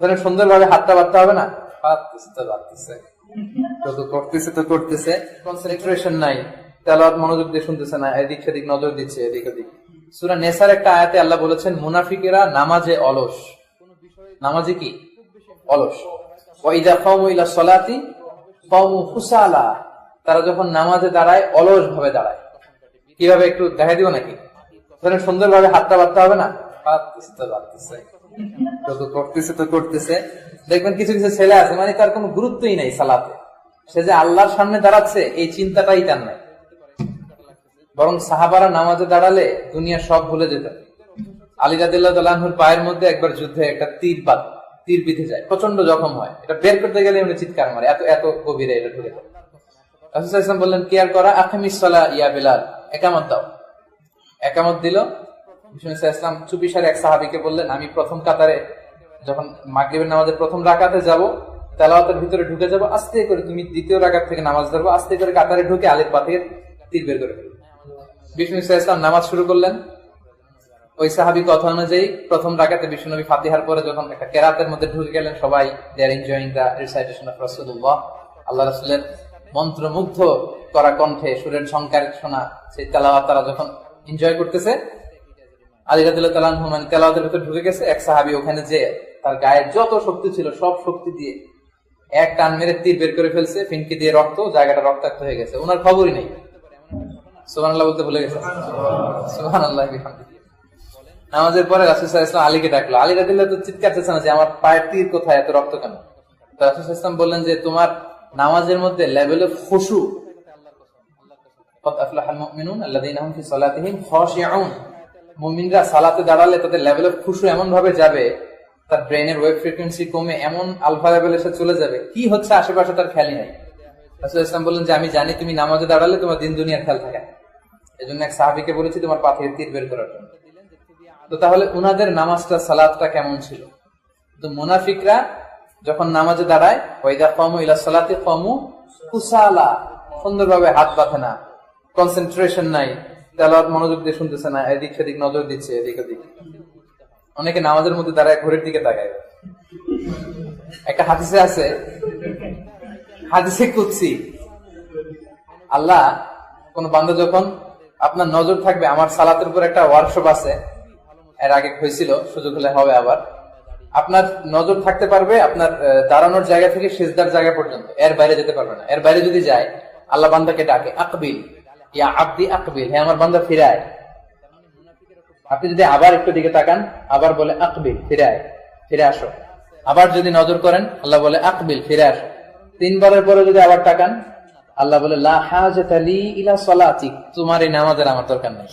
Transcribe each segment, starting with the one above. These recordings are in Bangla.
ধরেন সুন্দরভাবে হাতটা বাড়তে হবে না? বাড়তেছে তো বাড়তেছে তো করতেছে তো করতেছে। কনসেন্ট্রেশন নাই। তেলাওয়াত মনোযোগ দিয়ে শুনতেছে না। এদিক সেদিক নজর দিচ্ছে এদিক ওদিক। সুরা নেসার একটা আয়াতে আল্লাহ বলেছেন মুনাফিকেরা নামাজে অলস। নামাজে কি? অলস। ওয়াইদা কওমু ইলা সলাতি কওমু কুসালা তারা যখন নামাজে দাঁড়ায় অলস ভাবে দাঁড়ায়। কীভাবে একটু দেখা দিব নাকি? ধরেন সুন্দরভাবে হাতটা বাড়তে হবে না? বাড়তেছে তো বাড়তেছে তো তো করতেছে তো করতেছে। দেখবেন কিছু কিছু ছেলে আছে মানে তার কোনো গুরুত্বই নাই সালাতে। সে যে আল্লাহর সামনে দাঁড়াচ্ছে, এই চিন্তাটাই তার নাই। বরং সাহাবারা নামাজে দাঁড়ালে দুনিয়া সব ভুলে যেত। আলী রাদিল্লাহুর পায়ের মধ্যে একবার যুদ্ধে একটা তীর বাদ তীর বিঁধে যায়। প্রচণ্ড জখম হয়। এটা বের করতে গেলে উনি চিৎকার মারে, এত এত গভীরে এটা ঢুকে যায়। রাসূল বললেন, কেয়ার করা আখামিস ইয়া বিলাল, একামত দাও। একামত দিল বিষ্ণু ইসলাম চুপিসার এক সাহাবিকে বললেন, আমি প্রথম কাতারে যখন মাগরিবের নামাজের প্রথম রাকাতে যাব, তেলাওয়াতের ভিতরে ঢুকে যাব, আস্তে করে তুমি দ্বিতীয় রাকাত থেকে নামাজ ধরবো, আস্তে করে কাতারে ঢুকে আলের পাথের তীর বের করে বিষ্ণু ইসলাম নামাজ শুরু করলেন। ওই সাহাবি কথা অনুযায়ী প্রথম রাকাতে বিষ্ণুনবী ফাতিহার পরে যখন একটা কেরাতের মধ্যে ঢুকে গেলেন, সবাই they are enjoying the recitation of রাসূলুল্লাহ আল্লাহ রাসূলের মন্ত্রমুগ্ধ করা কণ্ঠে সুরের সংকার শোনা, সেই তেলাওয়াত তারা যখন এনজয় করতেছে আলী রাদিল্লাহ মানে ভিতরে ঢুকে গেছে। এক সাহাবি ওখানে যে তার গায়ের যত শক্তি ছিল সব শক্তি দিয়ে এক টান মেরে তীর বের করে ফেলছে ফিনকি দিয়ে রক্ত জায়গাটা রক্তাক্ত হয়ে গেছে। ওনার খবরই নেই। বলতে ভুলে গেছে। নামাজের পরে রাসুল ইসলাম আলীকে ডাকলো। আলী রাদিল্লাহ তো চিৎকার যে আমার পায়ের তীর কোথায়? এত রক্ত কেন? রাসুল ইসলাম বললেন যে তোমার নামাজের মধ্যে লেভেল অফ খসু আল্লাহ আল্লাহ আল্লাহ আল্লাহ মুমিনরা সালাতে দাঁড়ালে তাদের লেভেল অফ খুশু এমন ভাবে যাবে, তার ব্রেনের ওয়েভ ফ্রিকোয়েন্সি কমে এমন আলফা লেভেল এসে চলে যাবে। কি হচ্ছে আশেপাশে তার খেয়ালই নাই। রাসূল ইসলাম বললেন যে, আমি জানি তুমি নামাজে দাঁড়ালে তোমার দিন দুনিয়ার খেয়াল থাকে। এই জন্য এক সাহাবিকে বলেছি, তোমার পাথের তীর বের করার জন্য। তো তাহলে উনাদের নামাজটা সালাদটা কেমন ছিল? তো মুনাফিকরা যখন নামাজে দাঁড়ায় ওইদা কমু ইলা সালাতে কমু কুসালা। সুন্দরভাবে হাত বাঁধে না। কনসেন্ট্রেশন নাই। তেলাওয়াত মনোযোগ দিয়ে শুনতেছে না, এদিক সেদিক নজর দিচ্ছে, এদিক ওদিক। অনেকে নামাজের মধ্যে দাঁড়ায় ঘরের দিকে তাকায়। একটা হাদিসে আছে, হাদিসে কুৎসি আল্লাহ কোন বান্দা যখন আপনার নজর থাকবে, আমার সালাতের উপর একটা ওয়ার্কশপ আছে, এর আগে হয়েছিল, সুযোগ হলে হবে আবার। আপনার নজর থাকতে পারবে, আপনার দাঁড়ানোর জায়গা থেকে সেজদার জায়গা পর্যন্ত, এর বাইরে যেতে পারবে না। এর বাইরে যদি যায়, আল্লাহ বান্দাকে ডাকে আকবিল ইয়া আব্দি আকবিল হ্যাঁ আমার বান্দা, ফিরায়। আপনি যদি আবার একটু দিকে তাকান, আবার বলে আকবিল ফিরে আয় ফিরে আসো। আবার যদি নজর করেন, আল্লাহ বলে আকবিল ফিরে আসো। তিনবারের পরে যদি আবার তাকান, আল্লাহ বলে তোমার এই নামাজের আমার দরকার নেই।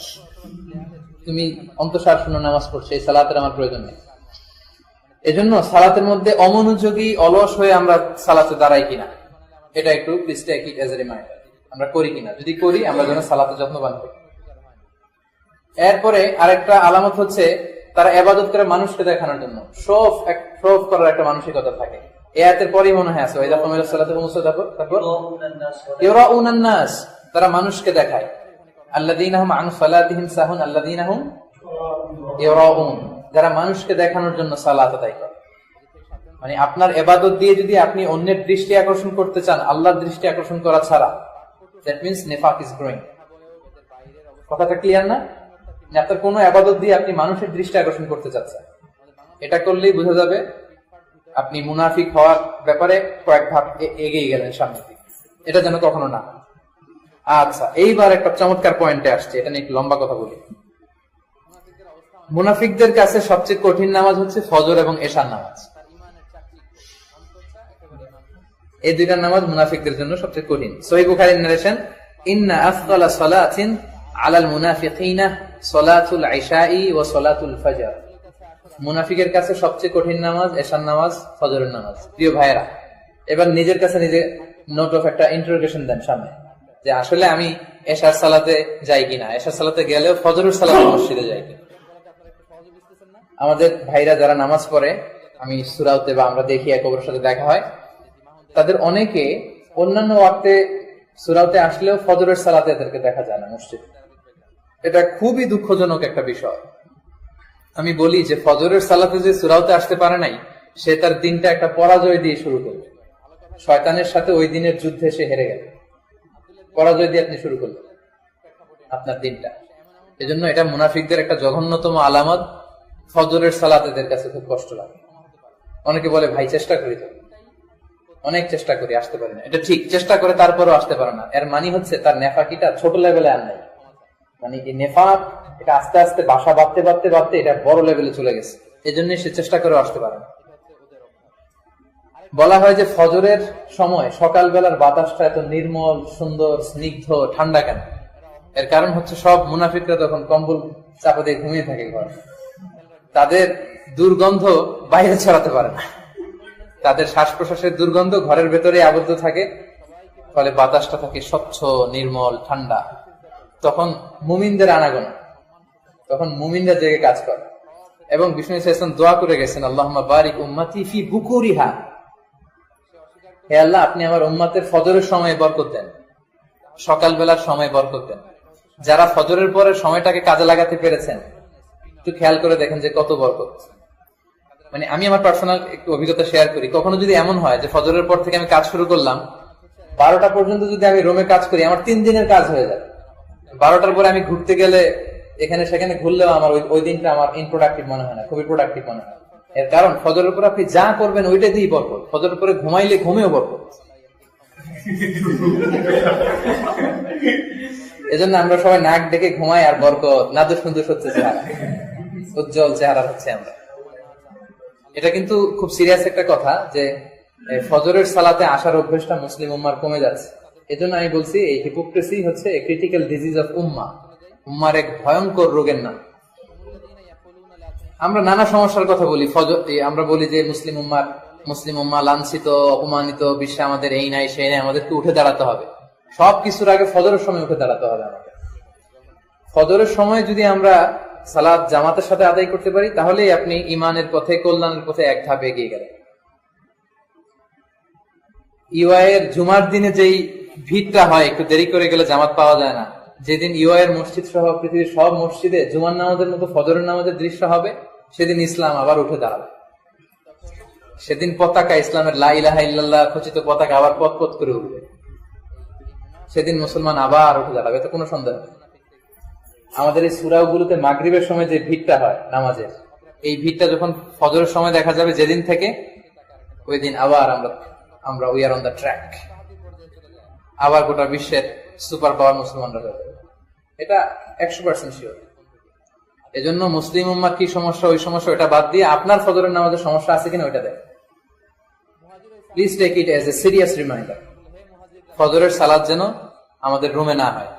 তুমি অন্তঃসার শূন্য নামাজ পড়ছো এই সালাতের আমার প্রয়োজন নেই। এজন্য সালাতের মধ্যে অমনোযোগী, অলস হয়ে আমরা সালাতে দাঁড়াই কিনা, এটা একটু এ রিমাইন্ডার আমরা করি কিনা? যদি করি, আমরা যেন সালাতে যত্নবান করি। এরপরে আরেকটা আলামত হচ্ছে, তারা এবাদত করে মানুষকে দেখানোর জন্য। শোফ, এক শোফ করার একটা মানসিকতা থাকে। এ পরেই মনে হয় আছে দেখো সালাতে মুসা তারপর তারপর ইউরাউনান নাস তারা মানুষকে দেখায়। সাহুন যারা মানুষকে দেখানোর জন্য সালাত আদায় করে। মানে আপনার এবাদত দিয়ে যদি আপনি অন্যের দৃষ্টি আকর্ষণ করতে চান, আল্লাহর দৃষ্টি আকর্ষণ করা ছাড়া দ্যাট মিনস নেফাক ইজ গ্রোয়িং কথাটা ক্লিয়ার না? আপনার কোনো আবাদত দিয়ে আপনি মানুষের দৃষ্টি আকর্ষণ করতে চাচ্ছেন। এটা করলেই বোঝা যাবে আপনি মুনাফিক হওয়ার ব্যাপারে কয়েক ধাপ এগিয়ে গেলেন সামনের দিকে। এটা যেন কখনো না। আচ্ছা এইবার একটা চমৎকার পয়েন্টে আসছে। এটা নিয়ে লম্বা কথা বলি। মুনাফিকদের কাছে সবচেয়ে কঠিন নামাজ হচ্ছে ফজর এবং এশার নামাজ। এই দুইটার নামাজ মুনাফিকদের জন্য সবচেয়ে কঠিন। সহি বুখারীর নারেশন ইন্না আফদালা সালাতিন আলাল মুনাফিকিনা সালাতুল ইশাই ওয়া সালাতুল ফজর। মুনাফিকের কাছে সবচেয়ে কঠিন নামাজ এশার নামাজ, ফজরের নামাজ। প্রিয় ভাইয়েরা, এবার নিজের কাছে নিজে নোট অফ একটা ইন্টারোগেশন দেন সামনে, যে আসলে আমি এশার সালাতে যাই কিনা? এশার সালাতে গেলেও ফজরের সালাতে মসজিদে যাই কিনা? আমাদের ভাইরা যারা নামাজ পড়ে, আমি সুরাউতে বা আমরা দেখি এক অপরের সাথে দেখা হয় তাদের অনেকে অন্যান্য ওয়াক্তে সুরাউতে আসলেও ফজরের সালাতে এদেরকে দেখা যায় না মসজিদ। এটা খুবই দুঃখজনক একটা বিষয়। আমি বলি যে ফজরের সালাতে যে সুরাউতে আসতে পারে নাই, সে তার দিনটা একটা পরাজয় দিয়ে শুরু করবে শয়তানের সাথে ওই দিনের যুদ্ধে সে হেরে গেল। পরাজয় দিয়ে আপনি শুরু করলেন আপনার দিনটা। এজন্য এটা মুনাফিকদের একটা জঘন্যতম আলামত। ফজরের সালাত এদের কাছে খুব কষ্ট লাগে। অনেকে বলে, ভাই, চেষ্টা করি তো। অনেক চেষ্টা করি, আসতে পারি না। এটা ঠিক, চেষ্টা করে তারপরেও আসতে পারে না। এর মানে হচ্ছে তার নেফাকিটা ছোট লেভেলে আর নাই। মানে এই নেফাক, এটা আস্তে আস্তে বাসা বাঁধতে বাঁধতে বাঁধতে এটা বড় লেভেলে চলে গেছে। এই জন্যই সে চেষ্টা করে আসতে পারে না। বলা হয় যে ফজরের সময় সকালবেলার বাতাসটা এত নির্মল, সুন্দর, স্নিগ্ধ, ঠান্ডা কেন? এর কারণ হচ্ছে সব মুনাফিকরা তখন কম্বল চাপা দিয়ে ঘুমিয়ে থাকে ঘর। তাদের দুর্গন্ধ বাইরে ছড়াতে পারে না। তাদের শ্বাস প্রশ্বাসের দুর্গন্ধ ঘরের ভেতরে আবদ্ধ থাকে, ফলে বাতাসটা থাকে স্বচ্ছ, নির্মল, ঠান্ডা। তখন মুমিনদের আনাগোনা। তখন মুমিনরা জেগে কাজ করে। এবং বিষ্ণু দোয়া করে গেছেন আল্লাহ বারিক উম্মাতি ফি বুকুরিহা। হে আল্লাহ, আপনি আমার উম্মাতের ফজরের সময় বরকত দেন। সকালবেলার সময় বরকত দেন। যারা ফজরের পরে সময়টাকে কাজে লাগাতে পেরেছেন, একটু খেয়াল করে দেখেন যে কত বরকত। মানে আমি আমার পার্সোনাল একটু অভিজ্ঞতা শেয়ার করি। কখনো যদি এমন হয় যে ফজরের পর থেকে আমি কাজ শুরু করলাম, বারোটা পর্যন্ত যদি আমি রোমে কাজ করি, আমার তিন দিনের কাজ হয়ে যায়। বারোটার পরে আমি ঘুরতে গেলে এখানে সেখানে ঘুরলেও আমার ওই- দিনটা আমার ইনপ্রোডাক্টিভ মনে হয় না, খুবই প্রোডাক্টিভ মনে হয়। এর কারণ, ফজরের উপর আপনি যা করবেন ওইটা দিয়েই বরকত। ফজরের উপরে ঘুমাইলে ঘুমেও বরকত। এজন্য আমরা সবাই নাক ডেকে ঘুমাই আর বরকত নাদুস সুন্দর হচ্ছে উজ্জ্বল চেহারা হচ্ছে আমরা। এটা কিন্তু খুব সিরিয়াস একটা কথা যে ফজরের সালাতে আসার অভ্যেসটা মুসলিম উম্মার কমে যাচ্ছে। এজন্য আমি বলছি, এই হিপোক্রেসি হচ্ছে ক্রিটিক্যাল ডিজিজ অফ উম্মা। উম্মার এক ভয়ঙ্কর রোগের নাম। আমরা নানা সমস্যার কথা বলি আমরা বলি যে, মুসলিম উম্মার, মুসলিম উম্মা লাঞ্ছিত, অপমানিত, বিশ্বে আমাদের এই নাই সেই নাই, আমাদেরকে উঠে দাঁড়াতে হবে। সব কিছুর আগে ফজরের সময় উঠে দাঁড়াতে হবে আমাদের। ফজরের সময় যদি আমরা সালাদ জামাতের সাথে আদায় করতে পারি, তাহলেই আপনি ইমানের পথে, কল্যাণের পথে এক ধাপ এগিয়ে গেলেন। ইউআই এর জুমার দিনে যেই ভিড়টা হয়, একটু দেরি করে গেলে জামাত পাওয়া যায় না। যেদিন ইউআই এর মসজিদ সহ, পৃথিবীর সব মসজিদে জুমার নামাজের মতো, ফজরের নামাজের দৃশ্য হবে, সেদিন ইসলাম আবার উঠে দাঁড়াবে। সেদিন পতাকা, ইসলামের লা ইলাহা ইল্লাল্লাহ খচিত পতাকা আবার পথ পথ করে উঠবে। সেদিন মুসলমান আবার উঠে দাঁড়াবে তো কোনো সন্দেহ নেই। আমাদের এই সুরাগুলোতে মাগরিবের সময় যে ভিড়টা হয়, নামাজের, এই ভিড়টা যখন ফজরের সময় দেখা যাবে যেদিন থেকে, ওই দিন আবার আমরা আমরা we are on the track আবার গোটা বিশ্বের সুপার পাওয়ার মুসলমানরা হয়ে এটা একশো পার্সেন্ট শিওর এজন্য মুসলিম উম্মার কি সমস্যা, ওই সমস্যা ওটা বাদ দিয়ে আপনার ফজরের নামাজের সমস্যা আছে কিনা ওইটা দেখ। Please take it as a serious reminder ফজরের সালাদ যেন আমাদের রুমে না হয়।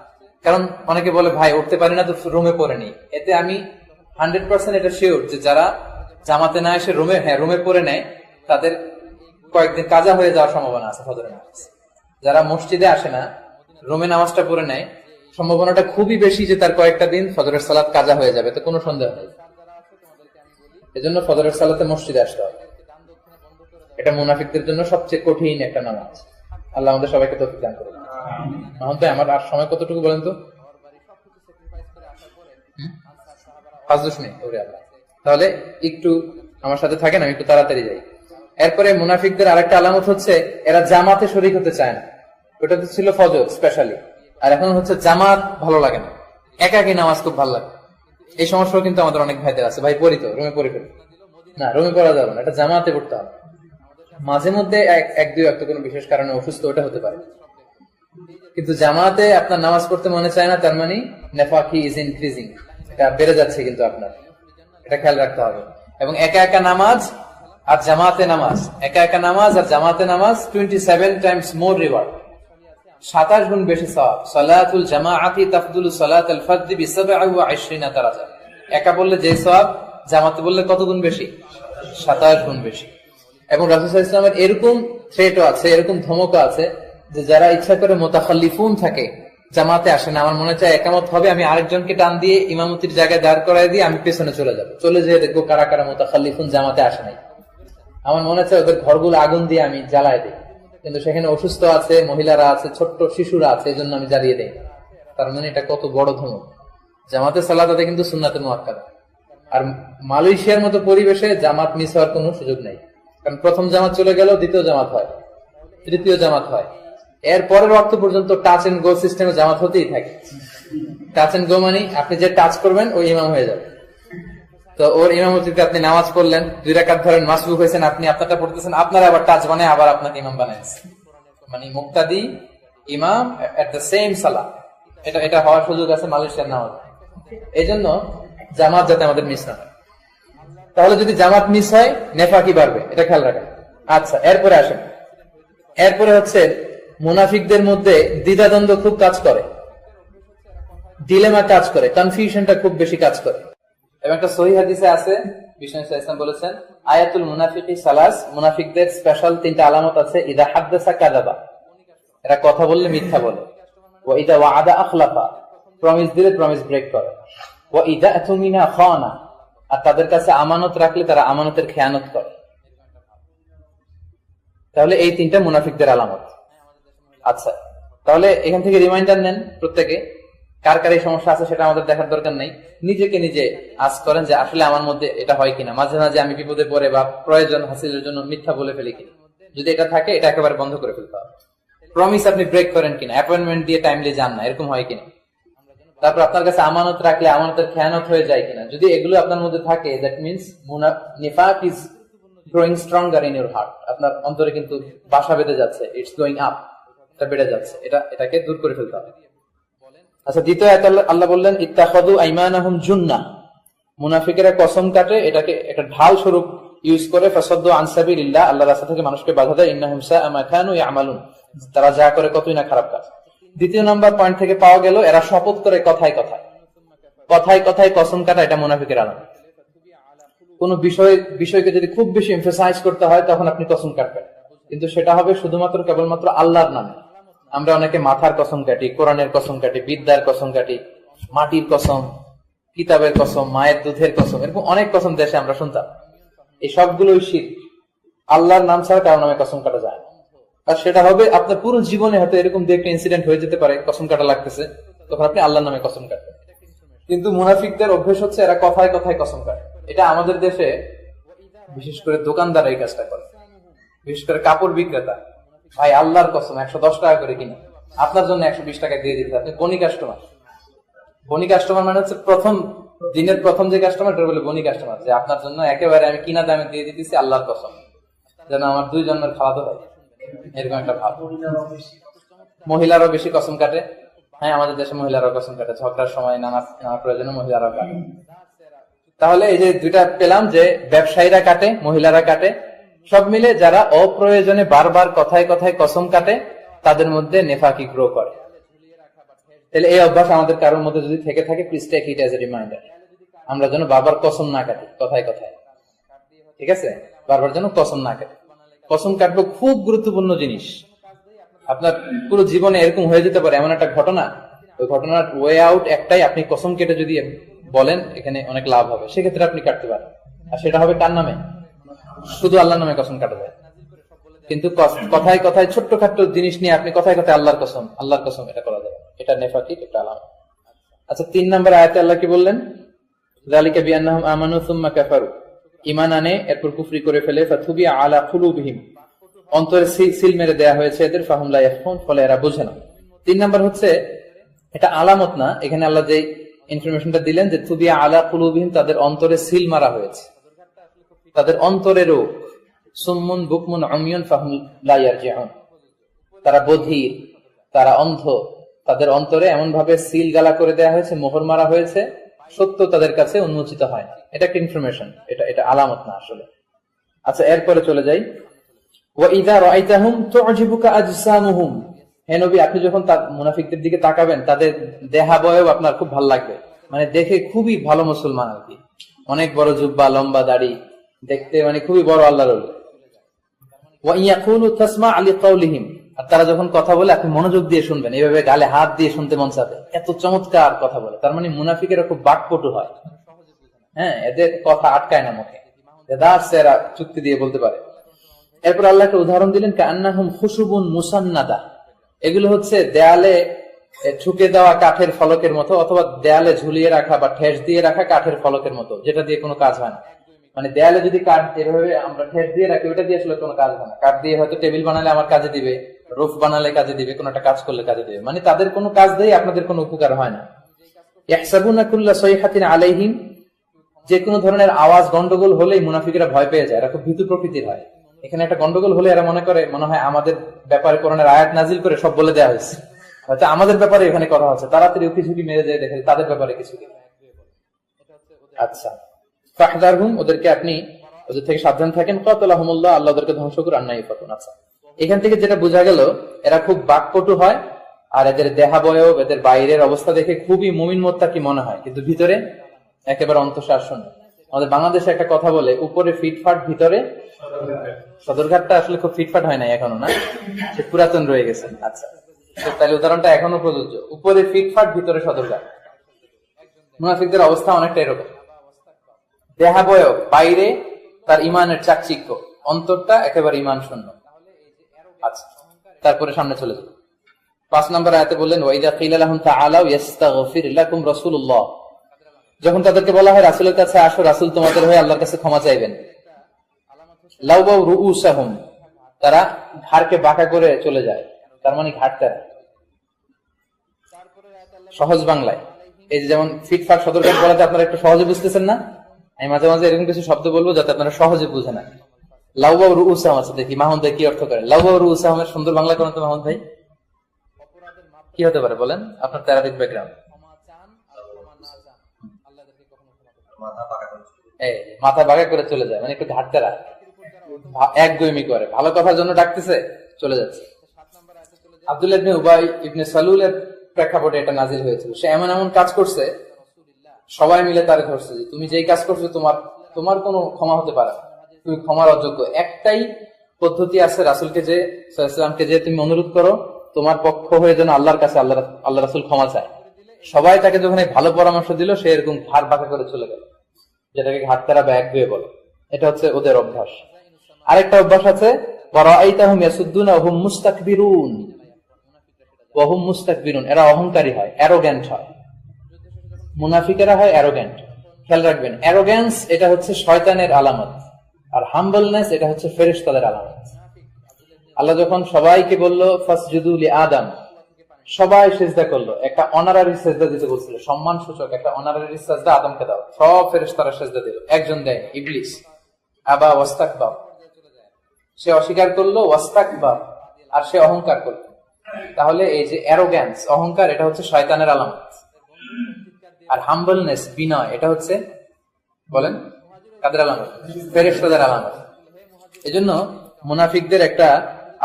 কারণ অনেকে বলে, ভাই, উঠতে পারি না তো রুমে পড়ে নি। এতে আমি হান্ড্রেড পার্সেন্ট এটা শিওর যে যারা জামাতে না এসে রুমে হ্যাঁ রুমে পড়ে নেয়, তাদের কয়েকদিন কাজা হয়ে যাওয়ার সম্ভাবনা আছে ফজরের নামাজ। যারা মসজিদে আসে না রুমে নামাজটা পড়ে নেয়, সম্ভাবনাটা খুবই বেশি যে তার কয়েকটা দিন ফজরের সালাদ কাজা হয়ে যাবে তো কোনো সন্দেহ নেই। এজন্য ফজরের সালাতে মসজিদে আসতে হবে। এটা মুনাফিকদের জন্য সবচেয়ে কঠিন একটা নামাজ। আল্লাহ আমাদের সবাইকে তৌফিক দান করুন। মোহন ভাই আমার আর সময় কতটুকু বলেন তো? পাঁচ আল্লাহ। তাহলে একটু আমার সাথে থাকেন, আমি একটু তাড়াতাড়ি যাই। এরপরে মুনাফিকদের আরেকটা আলামত হচ্ছে, এরা জামাতে শরিক হতে চায় না। ওটা তো ছিল ফজর স্পেশালি আর এখন হচ্ছে জামাত ভালো লাগে না। একা একাকি নামাজ খুব ভালো লাগে। এই সমস্যাও কিন্তু আমাদের অনেক ভাইদের আছে। ভাই, পড়ি তো, রুমে পড়ি না, রুমে পড়া যাবে না, এটা জামাতে পড়তে হবে। মাঝে মধ্যে এক দুই একটা কোনো বিশেষ কারণে অসুস্থ ওটা হতে পারে। কিন্তু জামাতে আপনার নামাজ পড়তে মনে চায় না, তার মানে নেফাকি ইজ ইনক্রিজিং এটা বেড়ে যাচ্ছে কিন্তু আপনার। এটা খেয়াল রাখতে হবে। এবং একা একা নামাজ আর জামাতে নামাজ। একা একা নামাজ আর জামাতে নামাজ twenty seven times more reward সাতাশ গুণ বেশি সওয়াব। সালাতুল জামাআতি তাফদুল সালাত আল বিসাবআ ওয়া আশরিনা দারাজা একা বললে যে সওয়াব, জামাতে বললে কত গুণ বেশি? সাতাশ গুণ বেশি। এবং রাসূল ইসলামের এরকম থ্রেটও আছে, এরকম ধমকও আছে যে যারা ইচ্ছা করে মোতাখাল্লিফুন থাকে, জামাতে আসে না। আমার মনে চায় একামত হবে, আমি আরেকজনকে টান দিয়ে ইমামতির জায়গায় দাঁড় করাই দিয়ে আমি পেছনে চলে যাব। চলে যেয়ে দেখব কারা কারা মোতাখাল্লিফুন জামাতে আসে নাই। আমার মনে চায় ওদের ঘরগুলো আগুন দিয়ে আমি জ্বালায় দিই। কিন্তু সেখানে অসুস্থ আছে, মহিলারা আছে, ছোট্ট শিশুরা আছে এই জন্য আমি জ্বালিয়ে দিই। তার মানে এটা কত বড় ধমক। জামাতে সালাদাতে কিন্তু সুন্নাতে মোয়াক্কাদা। আর মালয়েশিয়ার মতো পরিবেশে জামাত মিস হওয়ার কোনো সুযোগ নেই। কারণ প্রথম জামাত চলে গেল দ্বিতীয় জামাত হয়, তৃতীয় জামাত হয়। এর পরের অর্থ পর্যন্ত টাচ এন্ড গো সিস্টেমে জামাত হতেই থাকে। টাচ এন্ড গো মানে আপনি যে টাচ করবেন, ওই ইমাম হয়ে যাবে। তো ওর ইমামতিতে আপনি নামাজ পড়লেন, দুই রাকাত ধরেন মাসবুক হয়েছেন, আপনি আপনারটা পড়তেছেন, আপনারা আবার টাচ বানায়, আবার আপনাকে ইমাম বানাইছে মানে মুক্তাদি, ইমাম এট দ্য সেম সালা এটা এটা হওয়ার সুযোগ আছে মালয়েশিয়ার নামাজ। এই জন্য জামাত যাতে আমাদের মিস না হয়। তাহলে যদি জামাত মিস হয়, নেফাকি বাড়বে। এটা খেয়াল রাখেন। আচ্ছা এরপরে আসেন। এরপরে হচ্ছে, মুনাফিকদের মধ্যে দ্বিধাদ্বন্দ্ব খুব কাজ করে। ডিলেমা কাজ করে। কনফিউশনটা খুব বেশি কাজ করে। এবং একটা সহি হাদিসে আছে ইসলাম বলেছেন, আয়াতুল মুনাফিকি সালাস, মুনাফিকদের স্পেশাল তিনটা আলামত আছে, ইদা হাদ্দাসা কাদাবা এরা কথা বললে মিথ্যা বলে। ও ইদা ওয়াদা আখলাফা। প্রমিস দিলে প্রমিস ব্রেক করে। ও ইদা তুমিনা খানা। আর তাদের কাছে আমানত রাখলে তারা আমানতের খেয়ানত করে। তাহলে এই তিনটা মুনাফিকদের আলামত। আচ্ছা তাহলে এখান থেকে রিমাইন্ডার নেন প্রত্যেকে। কার কার এই সমস্যা আছে সেটা আমাদের দেখার দরকার নেই। নিজেকে নিজে আজ করেন যে আসলে আমার মধ্যে এটা হয় কিনা। মাঝে মাঝে আমি বিপদে পড়ে বা প্রয়োজন হাসিলের জন্য মিথ্যা বলে ফেলি কিনা। যদি এটা থাকে, এটা একেবারে বন্ধ করে ফেলতে হবে। প্রমিস আপনি ব্রেক করেন কিনা। অ্যাপয়েন্টমেন্ট দিয়ে টাইমলি যান না। এরকম হয় কিনা? তারপর আপনার কাছে আমানত রাখলে আমানতের খেয়ানত হয়ে যায় কিনা? যদি এগুলো আপনার মধ্যে থাকে that means নিফাক is growing stronger in your heart আপনার অন্তরে কিন্তু বাসা বেঁধে যাচ্ছে ইটস গোয়িং আপ এটা বেড়ে যাচ্ছে, এটা, এটাকে দূর করে ফেলতে হবে। আচ্ছা দ্বিতীয় আল্লাহ- বললেন ইত্তাখাদু আইমানাহুম জুন্না। মুনাফিকেরা কসম কাটে, এটাকে একটা ঢাল স্বরূপ ইউজ করে ফাসাদ্দু আন সাবিলিল্লাহ। আল্লাহ রাস্তা থেকে মানুষকে বাধা দেয়, ইন্নাহুম সাআ মা কানু ইয়ামালুন। তারা যা করে কতই না খারাপ কাজ। দ্বিতীয় নাম্বার পয়েন্ট থেকে পাওয়া গেল, এরা শপথ করে কথায় কথায়। কথায় কথায় কসম কাটা এটা মুনাফিকের আলাদা কোন বিষয়, বিষয়কে যদি খুব বেশি এমফেসাইজ করতে হয়, তখন আপনি কসম কাটবেন। কিন্তু সেটা হবে শুধুমাত্র, কেবলমাত্র আল্লাহর নামে। আমরা অনেকে মাথার কসম কাটি, কোরআনের কসম কাটি, বিদ্যার কসম কাটি, মাটির কসম, কিতাবের কসম, মায়ের দুধের কসম, এরকম অনেক কসম দেশে আমরা শুনতাম। এই সবগুলোই শীত আল্লাহর নাম ছাড়া কারও নামে কসম কাটা যায়। আর সেটা হবে আপনার পুরো জীবনে হয়তো এরকম দু একটা ইনসিডেন্ট হয়ে যেতে পারে, কসম কাটা লাগতেছে, তখন আপনি আল্লাহর নামে কসম কাটবেন। কিন্তু মুনাফিকদের অভ্যেস হচ্ছে এরা কথায় কথায় কসম কাটে। এটা আমাদের দেশে বিশেষ করে দোকানদার এই কাজটা করে। বিশেষ করে কাপড় বিক্রেতা। ভাই, আল্লাহর কসম, একশো দশ টাকা করে কিনে। আপনার জন্য একশো বিশ টাকা দিয়ে দিতে আপনি বনি কাস্টমার বনি কাস্টমার মানে হচ্ছে প্রথম, দিনের প্রথম যে কাস্টমার এটা বলে বনি কাস্টমার যে আপনার জন্য একেবারে আমি কিনা দামে দিয়ে দিতেছি আল্লাহর কসম। যেন আমার দুই জন্মের খাওয়াতে হয় এরকম একটা ভাব মহিলারাও বেশি কসম কাটে। হ্যাঁ আমাদের দেশে মহিলারাও কসম কাটে। ঝগড়ার সময় নানা নানা প্রয়োজনে মহিলারাও কাটে। তাহলে এই যে দুইটা পেলাম যে ব্যবসায়ীরা কাটে, মহিলারা কাটে, সব মিলে যারা অপ্রয়োজনে বারবার কথায় কথায় কসম কাটে, তাদের মধ্যে নেফাকি গ্রো করে। তাহলে এই অভ্যাস আমাদের কারোর মধ্যে যদি থেকে থাকে রিমাইন্ডার আমরা যেন বারবার কসম না কাটি, কথায় কথায়। ঠিক আছে? বারবার যেন কসম না কাটি। কসম কাটবো খুব গুরুত্বপূর্ণ জিনিস। আপনার পুরো জীবনে এরকম হয়ে যেতে পারে, এমন একটা ঘটনা। ওই ঘটনার ওয়ে আউট একটাই, আপনি কসম কেটে যদি বলেন, এখানে অনেক লাভ হবে। সেক্ষেত্রে আপনি কাটতে পারেন। আর সেটা হবে কার নামে? শুধু আল্লাহর নামে কসম কাটা যায় কিন্তু কথায় কথায় ছোট্ট খাট্ট জিনিস নিয়ে আপনি কথায় কথায় আল্লাহর কসম আল্লাহর কসম এটা করা যাবে এটা নেফাকি, এটা আলাম। আচ্ছা তিন নম্বর আয়াতে আল্লাহ কি বললেন? জালিকা বিআন্নাহুম আমানু সুম্মা কাফারু। ঈমান আনে, এরপর কুফরি করে ফেলে ফাথুবি আলা কুলুবিহিম। অন্তরে সিল মেরে দেয়া হয়েছে এদের, ফাহুম লা ইয়াফকুন ফলে এরা বোঝে না। তিন নাম্বার হচ্ছে, এটা আলামত না, এখানে আল্লাহ যে ইনফরমেশনটা দিলেন যে থুবি আলা কুলুবিহিম, তাদের অন্তরে সিল মারা হয়েছে। তাদের অন্তরে রোগ। সুম্মুন, বুকমুন অমিয়ন ফাহুম লা ইয়ারজিউন। তারা বধির, তারা অন্ধ, তাদের অন্তরে এমন ভাবে সিল গালা করে দেয়া হয়েছে, মোহর মারা হয়েছে। সত্য তাদের কাছে উন্মোচিত হয়। এটা একটা ইনফরমেশন এটা এটা আলামত না আসলে। আচ্ছা এরপরে চলে যাই। হে নবী, আপনি যখন মুনাফিকদের দিকে তাকাবেন, তাদের দেহাবয়ব আপনার খুব ভালো লাগবে। মানে দেখে খুবই ভালো মুসলমান আর কি। অনেক বড় জুব্বা, লম্বা দাড়ি, দেখতে মানে খুবই বড় আল্লাহর ওলি। আর তারা যখন কথা বলে, আপনি মনোযোগ দিয়ে শুনবেন। এইভাবে গালে হাত দিয়ে শুনতে মন চাবে এত চমৎকার কথা বলে। তার মানে মুনাফিকেরা খুব বাকপটু হয়। হ্যাঁ এদের কথা আটকায় না মুখে। এরা চুক্তি দিয়ে বলতে পারে। এরপর আল্লাহ একটা উদাহরণ দিলেন, কান্নাহুম খুশুবুন মুসান্নাদা। এগুলো হচ্ছে দেয়ালে ঠুকে দেওয়া কাঠের ফলকের মতো, অথবা দেয়ালে ঝুলিয়ে রাখা বা ঠেস দিয়ে রাখা কাঠের ফলকের মতো, যেটা দিয়ে কোনো কাজ হয় না। মানে দেয়ালে যদি কাঠ এভাবে আমরা ঠেস দিয়ে রাখি, ওটা দিয়ে আসলে কোনো কাজ হয় না। কাঠ দিয়ে হয়তো টেবিল বানালে আমার কাজে দিবে। রুফ বানালে কাজে দিবে, কোনো একটা কাজ করলে কাজে দিবে। মানে তাদের কোনো কাজ দিয়ে আপনাদের কোনো উপকার হয় না। যে কোনো ধরনের আওয়াজ, গন্ডগোল হলেই মুনাফিকরা ভয় পেয়ে যায়। এরা খুব ভীতু প্রকৃতির হয়। এখানে একটা গন্ডগোল হলে এরা মনে করে, মনে হয় আমাদের ব্যাপারে কোরআনের আয়াত নাজিল করে সব বলে দেওয়া হয়েছে। হয়তো আমাদের ব্যাপারে এখানে করা হচ্ছে। তাড়াতাড়ি উকি ঝুঁকি মেরে যায় দেখে তাদের ব্যাপারে কিছু। আচ্ছা। ফাহদারহুম, ওদেরকে আপনি, ওদের থেকে সাবধান থাকেন। কতলাহমুল্লাহ, আল্লাহ ওদেরকে ধ্বংস করে আন্নাই ফাতুন। আচ্ছা। এখান থেকে যেটা বোঝা গেল, এরা খুব বাকপটু হয়, আর এদের দেহাবয়ব, এদের বাইরের অবস্থা দেখে খুবই মুমিন মোত্তা কি মনে হয়। কিন্তু ভিতরে একেবারে অন্তঃসার শূন্য আমাদের বাংলাদেশে একটা কথা বলে, উপরে ফিটফাট, ভিতরে সদরঘাটটা আসলে খুব ফিটফাট হয় নাই এখনও না? সে পুরাতন রয়ে গেছে। আচ্ছা। তাহলে উদাহরণটা এখনও প্রযোজ্য। উপরে ফিটফাট, ভিতরে সদরঘাট। মুনাফিকদের অবস্থা অনেকটা এরকম। দেহাবয়ব, বাইরে তার ইমানের চাকচিক্য। অন্তরটা একেবারে ইমান শূন্য আচ্ছা তারপরে সামনে চলে যাবে পাঁচ নম্বর আয়াতে বললেন, ওয়াইদা কিলা লাহুম তাআলাউ ইস্তাগফির লাকুম রাসূলুল্লাহ। যখন তাদেরকে বলা হয়, রাসূলের কাছে আসো, রাসূল তোমাদের হয়ে আল্লাহর কাছে ক্ষমা চাইবেন। লাউবাউ রুউসাহুম, তারা ঘাড়কে বাঁকা করে চলে যায়। তার মানে ঘাটটা সহজ বাংলায়। এই যে যেমন ফিটফাট সদরঘাট বলাতে আপনারা একটু সহজে বুঝতেছেন না? আমি মাঝে মাঝে এরকম কিছু শব্দ বলব যাতে আপনারা সহজে বুঝে না লাউবাউ রুউসাহম আছে দেখি মাহমুদ ভাই কি অর্থ করে? রুউসাহমের সুন্দর বাংলা করেন তো মাহমুদ ভাই? কি হতে পারে বলেন? আপনার তেরাদিক ব্যাকগ্রাউন্ড মাথা বাঁকা করে চলে যায়। মানে একটু ঘাটতেরা এক গইমি করে। ভালো কথার জন্য ডাকতেছে চলে যাচ্ছে। আব্দুল ইবনে উবাই ইবনে সালুলের প্রেক্ষাপটে এটা নাজিল হয়েছিল সে এমন এমন কাজ করছে সবাই মিলে তার ধরছে তুমি যেই কাজ করছ তোমার তোমার কোনো ক্ষমা হতে পারে না। তুমি ক্ষমার অযোগ্য একটাই পদ্ধতি আছে রাসুলকে যে ইসলামকে যে তুমি অনুরোধ করো, তোমার পক্ষ হয়ে যেন আল্লাহর কাছে আল্লাহ আল্লাহ রাসুল ক্ষমা চায়। সবাই তাকে যখন ভালো পরামর্শ দিল, সে এরকম ঘাড় বাঁকা করে চলে গেল। যেটাকে ঘাটতারা ব্যাগ দিয়ে বলে। এটা হচ্ছে ওদের অভ্যাস। আরেকটা অভ্যাস আছে এরা অহংকারী হয় অ্যারোগ্যান্ট হয়। মুনাফিকেরা হয় অ্যারোগ্যান্ট খেয়াল রাখবেন অ্যারোগ্যান্স এটা হচ্ছে শয়তানের আলামত। আর হাম্বলনেস এটা হচ্ছে ফেরেশতাদের আলামত। আল্লাহ যখন সবাইকে বলল ফাসজুদুলি আদম সবাই সেজদা করল। একটা অনারারি সেজদা দিতে বলছিল সম্মান সূচক একটা অনারারি সেজদা আদমকে দাও। সব ফেরেশতারা সেজদা দিল। একজন দেয় ইবলিস। আবা, ওয়াস্তাকবার। সে অস্বীকার করল, ওয়াস্তাকবার আর সে অহংকার করল। তাহলে এই যে অ্যারোগ্যান্স অহংকার, এটা হচ্ছে শয়তানের আলামত। আর হাম্বলনেস বিনয়, এটা হচ্ছে, বলেন। কাদের আলামত? ফেরেশতাদের আলামত। এজন্য মুনাফিকদের একটা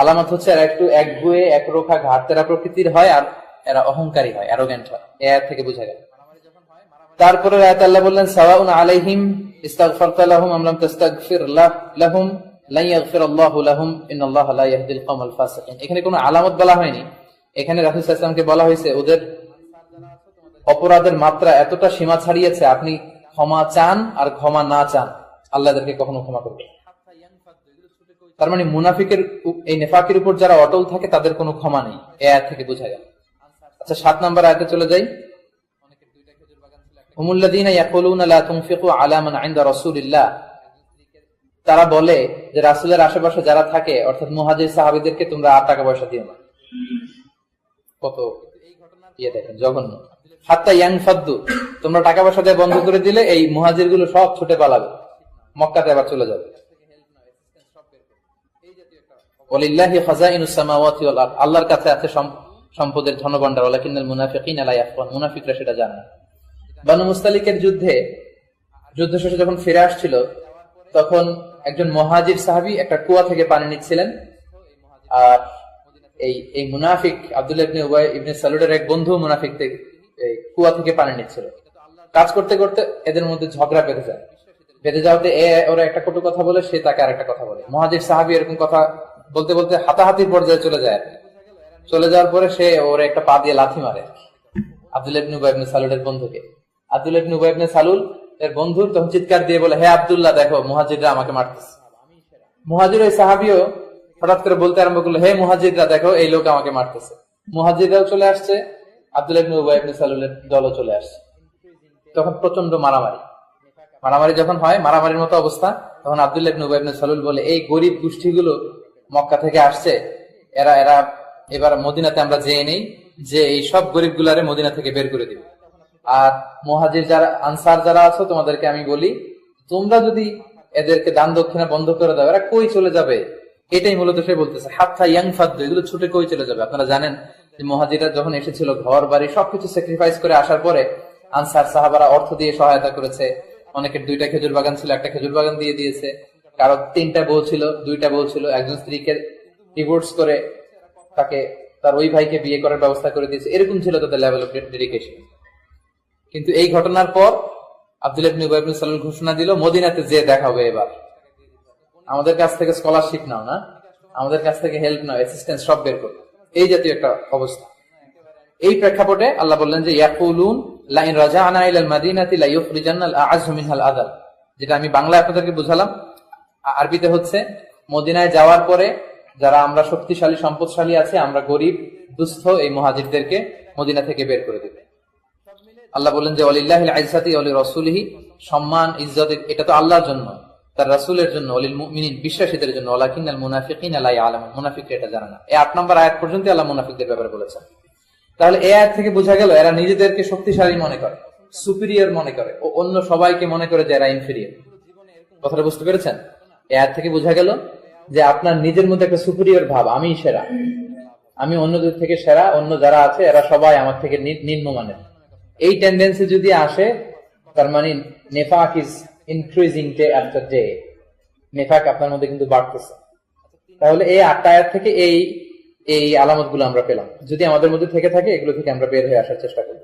আলামত হচ্ছে এরা একটু একগুয়ে একরোখা ঘাটতেরা প্রকৃতির হয় আর এরা অহংকারী হয় অ্যারোগ্যান্ট হয়। এ থেকে বোঝা গেল। তারপরে আয়াত আল্লাহ বললেন, সাওয়াউন আলাইহিম ইস্তাগফারতা লাহুম তাস্তাগফির লাহুম লাহুম লা ইয়াহদিল কওমাল ফাসিকিন। এখানে কোনো আলামত বলা হয়নি। এখানে রাসূল সাল্লাল্লাহু আলাইহি বলা হয়েছে, ওদের অপরাধের মাত্রা এতটা সীমা ছাড়িয়েছে, আপনি ক্ষমা চান আর ক্ষমা না চান, আল্লাহ এদেরকে কখনো ক্ষমা করবে তার মানে মুনাফিকের এই নেফাকের উপর যারা অটল থাকে, তাদের কোনো ক্ষমা নেই, এ আয়াত থেকে বোঝা গেল। আচ্ছা সাত নম্বর আয়াতে চলে যাই। তারা বলে যে রাসুলের আশেপাশে যারা থাকে, অর্থাৎ মুহাজির সাহাবীদেরকে তোমরা আর টাকা পয়সা দিও না। কত? ইয়ে দেখেন, জঘন্য। হাত্তা ইয়াং ফাদ্দু তোমরা টাকা পয়সা দিয়ে বন্ধ করে দিলে এই মুহাজিরগুলো সব ছুটে পালাবে। মক্কাতে আবার চলে যাবে। আল্লাহর কাছে আছে সম- সম্পদের ধনভাণ্ডার। ওয়ালাকিন্নাল মুনাফিকিনা লা ইয়াফকাহুন মুনাফিকরা সেটা জানে। বানু মুস্তালিকের যুদ্ধে, যুদ্ধ শেষে যখন ফিরে আসছিল, তখন একজন মহাজির সাহাবী একটা কুয়া থেকে পানি নিচ্ছিলেন। আর এই এই মুনাফিক আব্দুল ইবনে উবাই ইবনে সালুদের এক বন্ধু মুনাফিক থেকে কুয়া থেকে পানি নিচ্ছিল। কাজ করতে করতে এদের মধ্যে ঝগড়া বেঁধে যায়। বেঁধে যাওয়াতে এ, ওরা একটা কটু কথা বলে, সে তাকে আরেকটা কথা বলে। মহাজির সাহাবী এরকম কথা বলতে বলতে হাতাহাতির পর্যায়ে চলে যায়। চলে যাওয়ার পরে সে ওর একটা পা দিয়ে লাথি মারে। আব্দুল ইবনে সালুলের বন্ধুকে। আব্দুল ইবনে সালুল, এর বন্ধুর তখন চিৎকার দিয়ে বলে, হে আব্দুল্লাহ, দেখো, মুহাজিররা আমাকে মারতেছে। মুহাজির ওই সাহাবিও হঠাৎ করে বলতে আরম্ভ করল, হে মুহাজিররা, দেখো, এই লোক আমাকে মারতেছে। মুহাজিররাও চলে আসছে। দলও চলে আসছে। তখন প্রচণ্ড মারামারি। মারামারি যখন হয়, মারামারির মতো অবস্থা, তখন আব্দুল্লাহ সালুল বলে, এই গরিব গোষ্ঠীগুলো মক্কা থেকে আসছে, এরা এরা এবার মদিনাতে আমরা যেয়ে নেই, যে এই সব গরিব গুলারে মদিনা থেকে বের করে দিব। আর মহাজির যারা, আনসার যারা আছো, তোমাদেরকে আমি বলি, তোমরা যদি এদেরকে দান দক্ষিণা বন্ধ করে দাও, এরা কই চলে যাবে? এটাই মূলত সে বলতেছে হাতটা ইয়াং ফাদ্দ এগুলো ছুটে কই চলে যাবে? আপনারা জানেন মহাজিরা যখন এসেছিল, ঘর, বাড়ি সবকিছু স্যাক্রিফাইস করে আসার পরে আনসার সাহাবারা অর্থ দিয়ে সহায়তা করেছে। অনেকের দুইটা খেজুর বাগান ছিল, একটা খেজুর বাগান দিয়ে দিয়েছে। কারও তিনটা বউ ছিল, দুইটা বউ ছিল, একজন স্ত্রীকে ডিভোর্স করে তাকে, তার ওই ভাইকে বিয়ে করার ব্যবস্থা করে দিয়েছে। এরকম ছিল তাদের লেভেল অফ ডেডিকেশন কিন্তু এই ঘটনার পর আব্দুল ইবনে উবাই ঘোষণা দিল, মদিনাতে যে দেখাবে এবার। আমাদের কাছ থেকে স্কলারশিপ নাও না। আমাদের কাছ থেকে হেল্প নাও অ্যাসিস্ট্যান্স সব বের করো। এই জাতীয় একটা অবস্থা। এই প্রেক্ষাপটে আল্লাহ বললেন যে, ইয়াকুলুন লাইন রাজাআনা ইলাল মাদিনাতি লা ইউখরিজান্নাল আ'আযু মিনহাল আযাল। যেটা আমি বাংলায় আপনাদেরকে বুঝালাম। আরবিতে হচ্ছে, মদিনায় যাওয়ার পরে যারা আমরা শক্তিশালী, সম্পদশালী আছে, আমরা গরিব, দুস্থ এই মুহাজিরদেরকে মদিনা থেকে বের করে দেবে। আল্লাহ বললেন যে অলিল্লাহিল আইসাতি অলি রসুলহি সম্মান, ইজ্জত, এটা তো আল্লাহর জন্য। তার রাসূলের জন্য অলিল মুমিনিন, বিশ্বাসীদের জন্য ওয়ালাকিনাল মুনাফিকিন লা ইয়ালামুন। মুনাফিকরা এটা জানে না। এই আট নম্বর আয়াত পর্যন্ত আল্লাহ মুনাফিকদের ব্যাপারে বলেছেন। তাহলে এই আয়াত থেকে বোঝা গেল, এরা নিজেদেরকে শক্তিশালী মনে করে, সুপিরিয়র মনে করে, ও অন্য সবাইকে মনে করে যে এরা ইনফিরিয়র কথাটা বুঝতে পেরেছেন? এই আয়াত থেকে বোঝা গেল যে আপনার নিজের মধ্যে একটা সুপিরিয়র ভাব আমি সেরা। আমি অন্যদের থেকে সেরা, অন্য যারা আছে, এরা সবাই আমার থেকে নি- নিম্নমানের। এই টেন্ডেন্সি যদি আসে, তার মানে নেফাক is increasing day after day নেফাক আপনার মধ্যে কিন্তু বাড়তেছে। তাহলে এই আটটা থেকে এই এই আলামত আমরা পেলাম। যদি আমাদের মধ্যে থেকে থাকে, এগুলো থেকে আমরা বের হয়ে আসার চেষ্টা করি